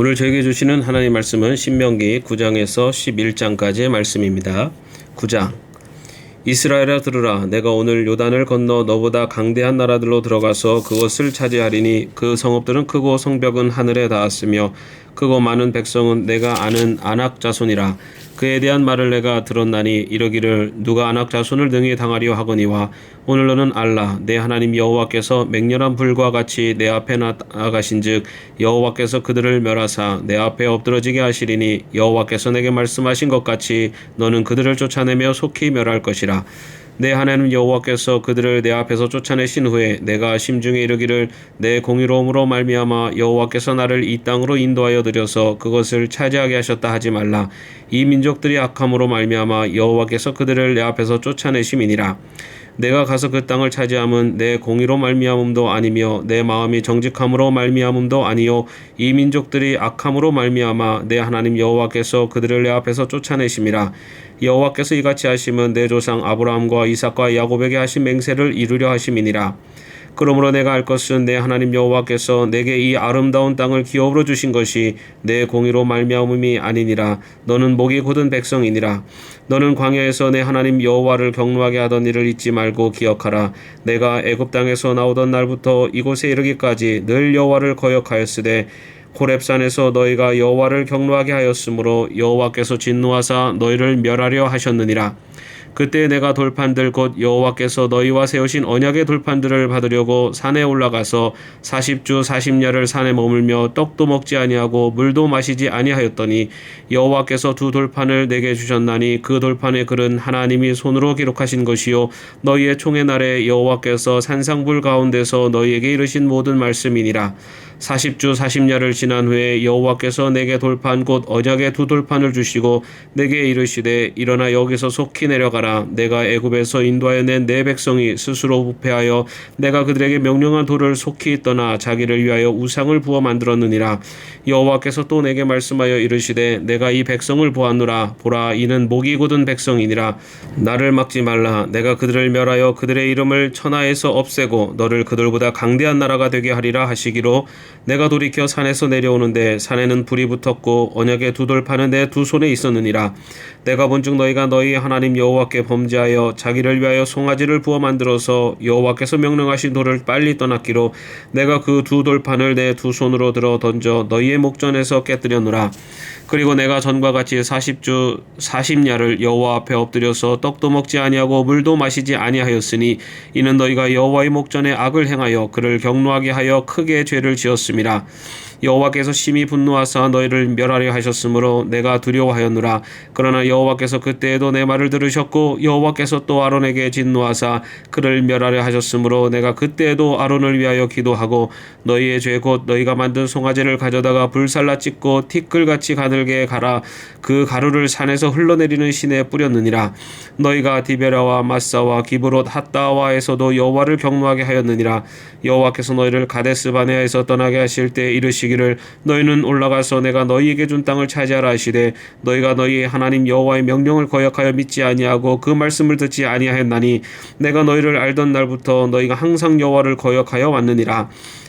오늘 저에게 주시는 하나님 말씀은 신명기 9장에서 11장까지의 말씀입니다. 9장. 이스라엘아 들으라. 내가 오늘 요단을 건너 너보다 강대한 나라들로 들어가서 그것을 차지하리니 그 성읍들은 크고 성벽은 하늘에 닿았으며 크고 많은 백성은 내가 아는 안악 자손이라 그에 대한 말을 내가 들었나니 이러기를 누가 안악 자손을 등에 당하려 하거니와 오늘 너는 알라 내 하나님 여호와께서 맹렬한 불과 같이 내 앞에 나아가신즉 여호와께서 그들을 멸하사 내 앞에 엎드러지게 하시리니 여호와께서 내게 말씀하신 것 같이 너는 그들을 쫓아내며 속히 멸할 것이라 내 하나님 여호와께서 그들을 내 앞에서 쫓아내신 후에 내가 심중에 이르기를 내 공의로움으로 말미암아 여호와께서 나를 이 땅으로 인도하여 들여서 그것을 차지하게 하셨다 하지 말라. 이 민족들이 악함으로 말미암아 여호와께서 그들을 내 앞에서 쫓아내심이니라 내가 가서 그 땅을 차지함은 내 공의로 말미암음도 아니며 내 마음이 정직함으로 말미암음도 아니요. 이 민족들이 악함으로 말미암아 내 하나님 여호와께서 그들을 내 앞에서 쫓아내심이라. 여호와께서 이같이 하심은 내 조상 아브라함과 이삭과 야곱에게 하신 맹세를 이루려 하심이니라 그러므로 내가 알 것은 내 하나님 여호와께서 내게 이 아름다운 땅을 기업으로 주신 것이 내 공의로 말미암음이 아니니라. 너는 목이 곧은 백성이니라. 너는 광야에서 내 하나님 여호와를 경노하게 하던 일을 잊지 말고 기억하라. 내가 애굽 땅에서 나오던 날부터 이곳에 이르기까지 늘 여호와를 거역하였으되 호렙산에서 너희가 여호와를 경노하게 하였으므로 여호와께서 진노하사 너희를 멸하려 하셨느니라 그때 내가 돌판들 곧 여호와께서 너희와 세우신 언약의 돌판들을 받으려고 산에 올라가서 40주 40야를 산에 머물며 떡도 먹지 아니하고 물도 마시지 아니하였더니 여호와께서 두 돌판을 내게 주셨나니 그 돌판의 글은 하나님이 손으로 기록하신 것이요 너희의 총의 날에 여호와께서 산상불 가운데서 너희에게 이르신 모든 말씀이니라. 40주 40야를 지난 후에 여호와께서 내게 돌판 곧 언약의 두 돌판을 주시고 내게 이르시되 일어나 여기서 속히 내려가라 내가 애굽에서 인도하여 낸 내 백성이 스스로 부패하여 내가 그들에게 명령한 돌을 속히 떠나 자기를 위하여 우상을 부어 만들었느니라. 여호와께서 또 내게 말씀하여 이르시되 내가 이 백성을 보았노라. 보라 이는 목이 곧은 백성이니라. 나를 막지 말라. 내가 그들을 멸하여 그들의 이름을 천하에서 없애고 너를 그들보다 강대한 나라가 되게 하리라 하시기로 내가 돌이켜 산에서 내려오는데 산에는 불이 붙었고 언약의 두 돌판은 내두 손에 있었느니라. 내가 본즉 너희가 너희 하나님 여호와 께 범죄하여 자기를 위하여 송아지를 부어 만들어서 여호와께서 명령하신 돌을 빨리 떠났기로 내가 그 두 돌판을 내 두 손으로 들어 던져 너희의 목전에서 깨뜨렸노라. 그리고 내가 전과 같이 40주 40야를 여호와 앞에 엎드려서 떡도 먹지 아니하고 물도 마시지 아니하였으니 이는 너희가 여호와의 목전에 악을 행하여 그를 경노하게 하여 크게 죄를 지었음이라 여호와께서 심히 분노하사 너희를 멸하려 하셨으므로 내가 두려워하였노라. 그러나 여호와께서 그때에도 내 말을 들으셨고 여호와께서 또 아론에게 진노하사 그를 멸하려 하셨으므로 내가 그때에도 아론을 위하여 기도하고 너희의 죄 곧 너희가 만든 송아지를 가져다가 불살라 찢고 티끌같이 가늘게 갈아 그 가루를 산에서 흘러내리는 신에 뿌렸느니라. 너희가 디베라와 마사와 기브롯 핫다와에서도 여호와를 경노하게 하였느니라. 여호와께서 너희를 가데스 바네아에서 떠나게 하실 때 이르시 기를 너희는 올라가서 내가 너희에게 준 땅을 차지하라 하시되 너희가 너희 하나님 여호와의 명령을 거역하여 믿지 아니하고 그 말씀을 듣지 아니하였나니 내가 너희를 알던 날부터 너희가 항상 여호와를 거역하여 왔느니라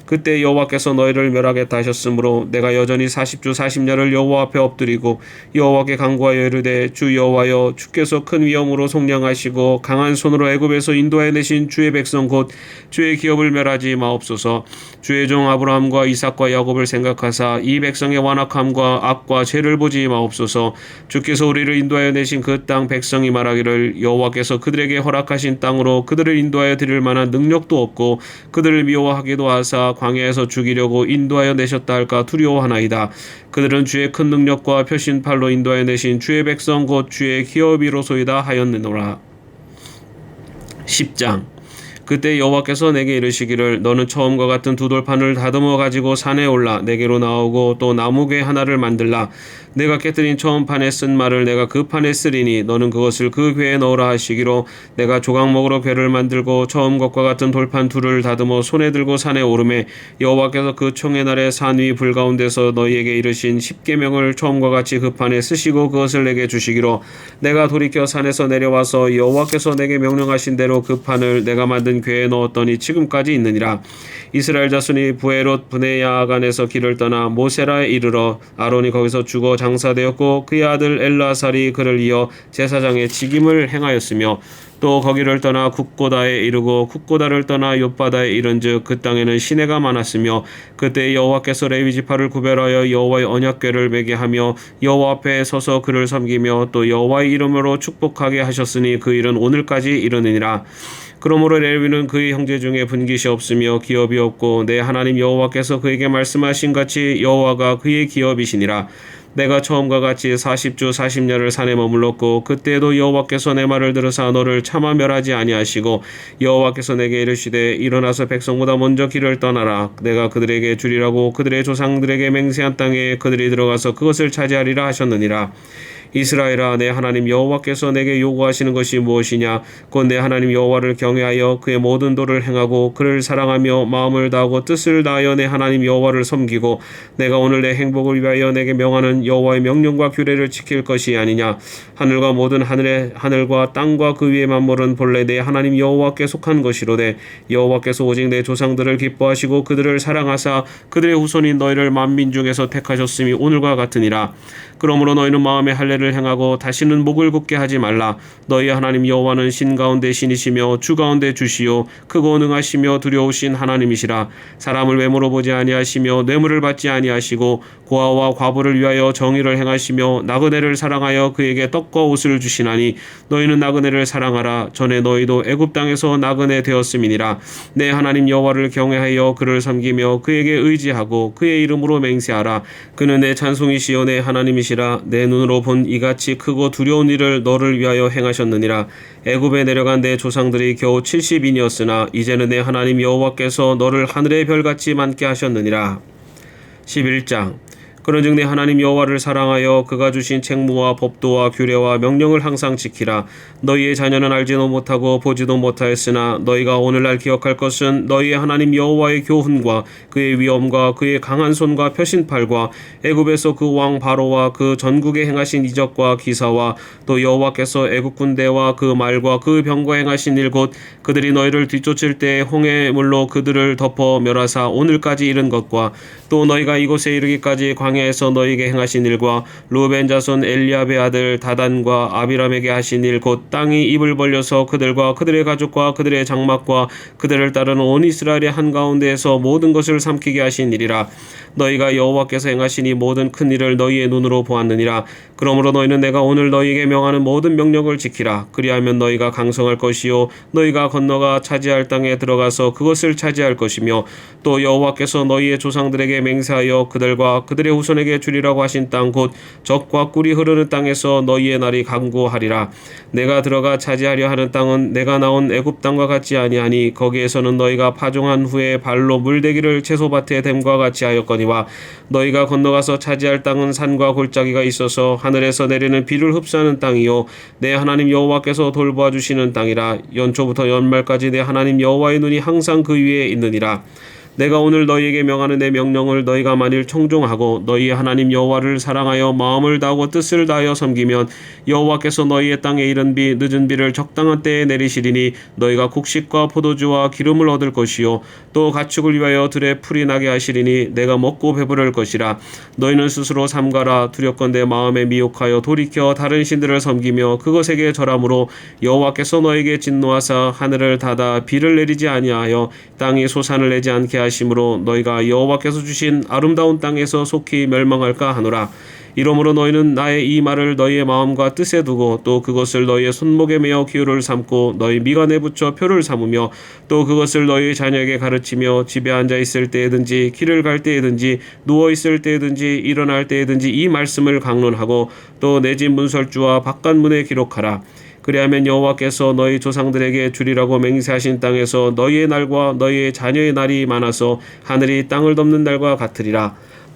그때 여호와께서 너희를 멸하겠다 하셨으므로 내가 여전히 40주 40년을 여호와 앞에 엎드리고 여호와께 간구하여 이르되 주 여호와여 주께서 큰 위엄으로 속량하시고 강한 손으로 애굽에서 인도해 내신 주의 백성 곧 주의 기업을 멸하지 마옵소서. 주의 종 아브라함과 이삭과 야곱을 생각하사 이 백성의 완악함과 악과 죄를 보지 마옵소서. 주께서 우리를 인도하여 내신 그 땅 백성이 말하기를 여호와께서 그들에게 허락하신 땅으로 그들을 인도하여 드릴 만한 능력도 없고 그들을 미워하기도 하사 광야에서 죽이려고 인도하여 내셨다 할까 두려워하나이다. 그들은 주의 큰 능력과 표신팔로 인도하여 내신 주의 백성 곧 주의 기업이로소이다 하였느노라. 10장 그때 여호와께서 내게 이르시기를 너는 처음과 같은 두 돌판을 다듬어 가지고 산에 올라 내게로 나오고 또 나무괴 하나를 만들라 내가 깨뜨린 처음 판에 쓴 말을 내가 그 판에 쓰리니 너는 그것을 그 괴에 넣으라 하시기로 내가 조각목으로 괴를 만들고 처음 것과 같은 돌판 둘을 다듬어 손에 들고 산에 오르매 여호와께서 그 총의 날에 산 위 불 가운데서 너희에게 이르신 십계명을 처음과 같이 그 판에 쓰시고 그것을 내게 주시기로 내가 돌이켜 산에서 내려와서 여호와께서 내게 명령하신 대로 그 판을 내가 만든 괴에 넣었더니 지금까지 있느니라. 이스라엘 자손이 부에롯 브네야간에서 길을 떠나 모세라에 이르러 아론이 거기서 죽어 장사되었고 그의 아들 엘라살이 그를 이어 제사장의 직임을 행하였으며 또 거기를 떠나 국고다에 이르고 국고다를 떠나 욥바다에 이른즉 그 땅에는 시내가 많았으며 그때 여호와께서 레위 지파를 구별하여 여호와의 언약궤를 매게 하며 여호와 앞에 서서 그를 섬기며 또 여호와의 이름으로 축복하게 하셨으니 그 일은 오늘까지 이르느니라. 그러므로 레위는 그의 형제 중에 분깃이 없으며 기업이 없고 내 하나님 여호와께서 그에게 말씀하신 같이 여호와가 그의 기업이시니라 내가 처음과 같이 40주 40년을 산에 머물렀고 그때도 여호와께서 내 말을 들으사 너를 차마 멸하지 아니하시고 여호와께서 내게 이르시되 일어나서 백성보다 먼저 길을 떠나라. 내가 그들에게 주리라고 그들의 조상들에게 맹세한 땅에 그들이 들어가서 그것을 차지하리라 하셨느니라 이스라엘아 내 하나님 여호와께서 내게 요구하시는 것이 무엇이냐? 곧 내 하나님 여호와를 경외하여 그의 모든 도를 행하고 그를 사랑하며 마음을 다하고 뜻을 다하여 내 하나님 여호와를 섬기고 내가 오늘 내 행복을 위하여 내게 명하는 여호와의 명령과 규례를 지킬 것이 아니냐? 하늘과 모든 하늘의 하늘과 땅과 그 위의 만물은 본래 내 하나님 여호와께 속한 것이로되 여호와께서 오직 내 조상들을 기뻐하시고 그들을 사랑하사 그들의 후손인 너희를 만민 중에서 택하셨음이 오늘과 같으니라 그러므로 너희는 마음에 할례를 행하고 다시는 목을 굳게 하지 말라. 너희 하나님 여호와는 신 가운데 신이시며 주 가운데 주시요. 크고 능하시며 두려우신 하나님이시라. 사람을 외모로 보지 아니하시며 뇌물을 받지 아니하시고 고아와 과부를 위하여 정의를 행하시며 나그네를 사랑하여 그에게 떡과 옷을 주시나니 너희는 나그네를 사랑하라. 전에 너희도 애굽 땅에서 나그네 되었음이니라. 내 하나님 여호와를 경외하여 그를 섬기며 그에게 의지하고 그의 이름으로 맹세하라. 그는 내 찬송이시여 내 하나님이시 라 내 눈으로 본 이같이 크고 두려운 일을 너를 위하여 행하셨느니라. 애굽에 내려간 내 조상들이 겨우 70인이었으나 이제는 내 하나님 여호와께서 너를 하늘의 별같이 많게 하셨느니라. 11장 그런즉 내 하나님 여호와를 사랑하여 그가 주신 책무와 법도와 규례와 명령을 항상 지키라. 너희의 자녀는 알지도 못하고 보지도 못하였으나 너희가 오늘날 기억할 것은 너희의 하나님 여호와의 교훈과 그의 위엄과 그의 강한 손과 표신팔과 애굽에서 그 왕 바로와 그 전국에 행하신 이적과 기사와 또 여호와께서 애굽 군대와 그 말과 그 병과 행하신 일 곧 그들이 너희를 뒤쫓을 때 홍해 물로 그들을 덮어 멸하사 오늘까지 이른 것과 또 너희가 이곳에 이르기까지 광 야에서 너희에게 행하신 일과 루벤 자손 엘리압의 아들 다단과 아비람에게 하신 일 곧 땅이 입을 벌려서 그들과 그들의 가족과 그들의 장막과 그들을 따르는 온 이스라엘의 한가운데에서 모든 것을 삼키게 하신 일이라. 너희가 여호와께서 행하신 이 모든 큰 일을 너희의 눈으로 보았느니라. 그러므로 너희는 내가 오늘 너희에게 명하는 모든 명령을 지키라. 그리하면 너희가 강성할 것이요 너희가 건너가 차지할 땅에 들어가서 그것을 차지할 것이며 또 여호와께서 너희의 조상들에게 맹세하여 그들과 그들의 후손에게 주리라고 하신 땅 곧 적과 꿀이 흐르는 땅에서 너희의 날이 강구하리라. 내가 들어가 차지하려 하는 땅은 내가 나온 애굽 땅과 같지 아니하니 거기에서는 너희가 파종한 후에 발로 물대기를 채소밭에 댐과 같이 하였거니와 너희가 건너가서 차지할 땅은 산과 골짜기가 있어서 하늘에서 내리는 비를 흡수하는 땅이요. 내 하나님 여호와께서 돌보아 주시는 땅이라. 연초부터 연말까지 내 하나님 여호와의 눈이 항상 그 위에 있느니라 내가 오늘 너희에게 명하는 내 명령을 너희가 만일 청종하고 너희 하나님 여호와를 사랑하여 마음을 다하고 뜻을 다하여 섬기면 여호와께서 너희의 땅에 이른 비 늦은 비를 적당한 때에 내리시리니 너희가 곡식과 포도주와 기름을 얻을 것이요 또 가축을 위하여 들에 풀이 나게 하시리니 내가 먹고 배부를 것이라. 너희는 스스로 삼가라. 두렵건대 마음에 미혹하여 돌이켜 다른 신들을 섬기며 그것에게 절함으로 여호와께서 너에게 진노하사 하늘을 닫아 비를 내리지 아니하여 땅이 소산을 내지 않게 하 심으로 너희가 여호와께서 주신 아름다운 땅에서 속히 멸망할까 하노라. 이러므로 너희는 나의 이 말을 너희의 마음과 뜻에 두고 또 그것을 너희의 손목에 매어 기호를 삼고 너희 미간에 붙여 표를 삼으며 또 그것을 너희 자녀에게 가르치며 집에 앉아 있을 때에든지 길을 갈 때에든지 누워 있을 때에든지 일어날 때에든지 이 말씀을 강론하고 또 내 집 문설주와 바깥문에 기록하라 그리하면 여호와께서 너희 조상들에게 주리라고 맹세하신 땅에서 너희의 날과 너희의 자녀의 날이 많아서 하늘이 땅을 덮는 날과 같으리라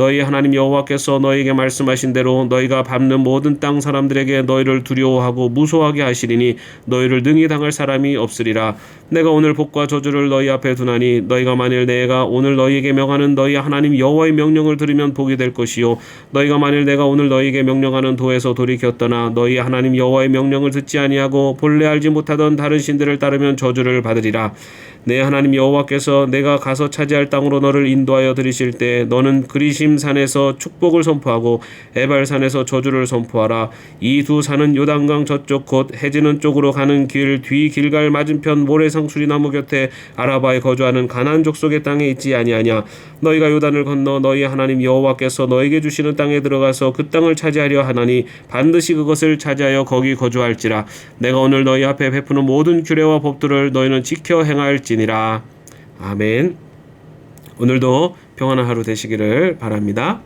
너희 하나님 여호와께서 너희에게 말씀하신 대로 너희가 밟는 모든 땅 사람들에게 너희를 두려워하고 무소하게 하시리니 너희를 능히 당할 사람이 없으리라. 내가 오늘 복과 저주를 너희 앞에 두나니 너희가 만일 내가 오늘 너희에게 명하는 너희 하나님 여호와의 명령을 들으면 복이 될 것이요. 너희가 만일 내가 오늘 너희에게 명령하는 도에서 돌이켰더나 너희 하나님 여호와의 명령을 듣지 아니하고 본래 알지 못하던 다른 신들을 따르면 저주를 받으리라. 내 하나님 여호와께서 내가 가서 차지할 땅으로 너를 인도하여 들이실 때 너는 그리심 산에서 축복을 선포하고 에발 산에서 저주를 선포하라. 이 두 산은 요단강 저쪽 곧 해지는 쪽으로 가는 길 뒤 길갈 맞은편 모래상 수리 나무 곁에 아라바에 거주하는 가나안 족속의 땅에 있지 아니하냐. 너희가 요단을 건너 너희 하나님 여호와께서 너에게 주시는 땅에 들어가서 그 땅을 차지하려 하나니 반드시 그것을 차지하여 거기 거주할지라. 내가 오늘 너희 앞에 베푸는 모든 규례와 법들을 너희는 지켜 행할지니라. 아멘. 오늘도 평안한 하루 되시기를 바랍니다.